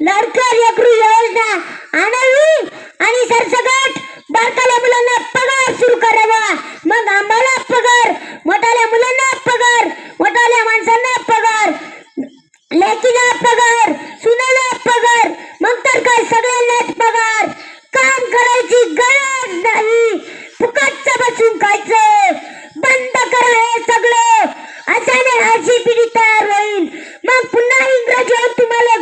लडकर लेकरू योजना आणावी आणि सरसकट बारकाल्या मुलांना पगार सुरू करावा. मग आम्हाला पगार मोठाल्या मुलांना पगार मोठाल्या माणसांना पगार लेकीला पगार सुनाला पगार मग तर काय सगळ्यांनाच पगार. काम करायची गरज नाही. फुकटचं बसून खायचं. बंद करा हे सगळं. अशाने अशी पिढी तयार होईल. मग पुन्हा इंग्रजी तुम्हाला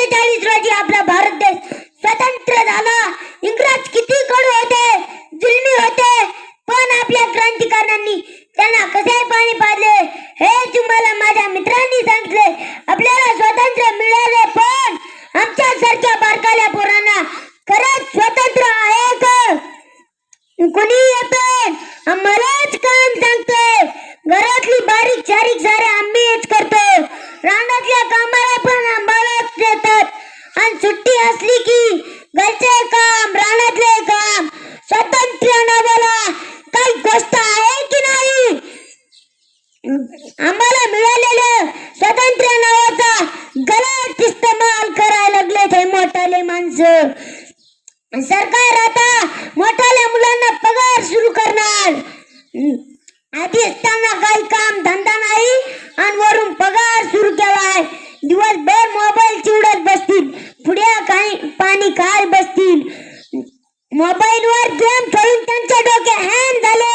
सत्तेचाळीस रोजी आपला भारत देश स्वतंत्र झाला. इंग्रज किती कडू होते जुलमी होते पण आपल्या क्रांतिकारकांनी त्यांना कसे पाणी पाजले हे तुम्हाला माझ्या मित्रांनी सांगितले. आपल्याला स्वातंत्र्य मिळाले पण आमच्या सारख्या बारकाल्या पोरांना खरंच स्वतंत्र आहे का? कोणी येते? आम्हालाच काम सांगते? घरातली बारीक सारीक सारे आम्हीच करतो. रानातल्या कामाला पण आंबा देतात आणि सुट्टी असली की घरचे काम रानातले काम स्वतंत्र नावाला काही गोष्ट आहे की नाही? आम्हाला मिळालेलं स्वातंत्र्य नावाचा गलत इस्तेमाल करायला लागले ते मोठाले माणसं. सरकार आता मोठाल्या मुलांना पगार सुरू करणार. आधीच आधी असताना काही काम धंदा नाही आणि वरून पगार सुरू केलाय दिवसभर मोबाईल चिवडत बसतील पुढे काही पाणी काय बसतील? मोबाईल वर गेम खेळून त्यांच्या डोके हॅन झाले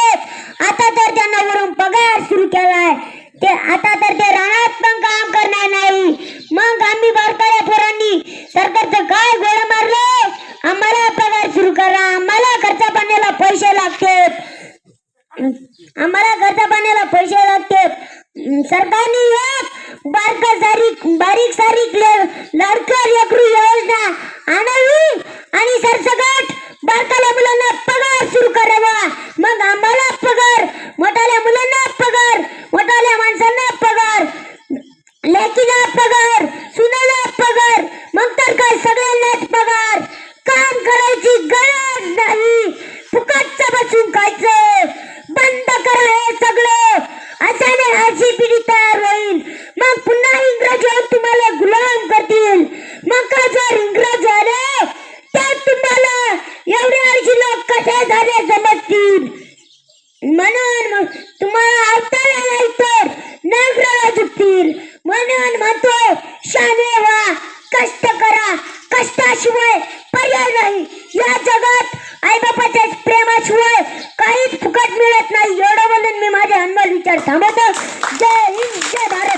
आता तर त्यांना वरून पगार सुरू केलाय. ते आता तर ते रानात पण काम करणार नाही. मग आम्ही बारकाल्या पोरांनी. सरकारचं काय गोळ मारलं. आम्हाला पगार सुरू करा. आम्हाला खर्च पाण्याला पैसे लागते आम्हाला खर्च पाण्याला पैसे लागते सरकारने एक बारका सारीक बारीक सारीक ले- लाडक्या लेकरू योजना आणावी आणि सरसकट बारकाल्या मुलांना पगार सुरू करावा मग आम्हाला पगार मोठाल्या मुलांना पगार मोठाल्या माणसांना पगार लेकीला पगार सुनाला पगार मग तर काय सगळ्यांनाच पगार काम करायची गरज नाही फुकटचं बसून खायचं बंद करा हे सगळं अशाने अशी पिढी तयार होईल मग पुन्हा इंग्रजी तुम्हाला गुलाम करतील मग का जर इंग्रज आले तर तुम्हाला एवढे अर्शी लोक कसे झाले समजतील. म्हणून मग तुम्हाला आवताला नाही तर नागराला जुटतील म्हणून म्हणतो शाने व्हा कष्ट करा. कष्टाशिवाय पर्याय नाही. या जगात आईबापाच्या प्रेमाशिवाय काहीच फुकट मिळत नाही. एवढं बोलून मी माझे अनमोल विचार थांबवतो. जय हिंद जय भारत.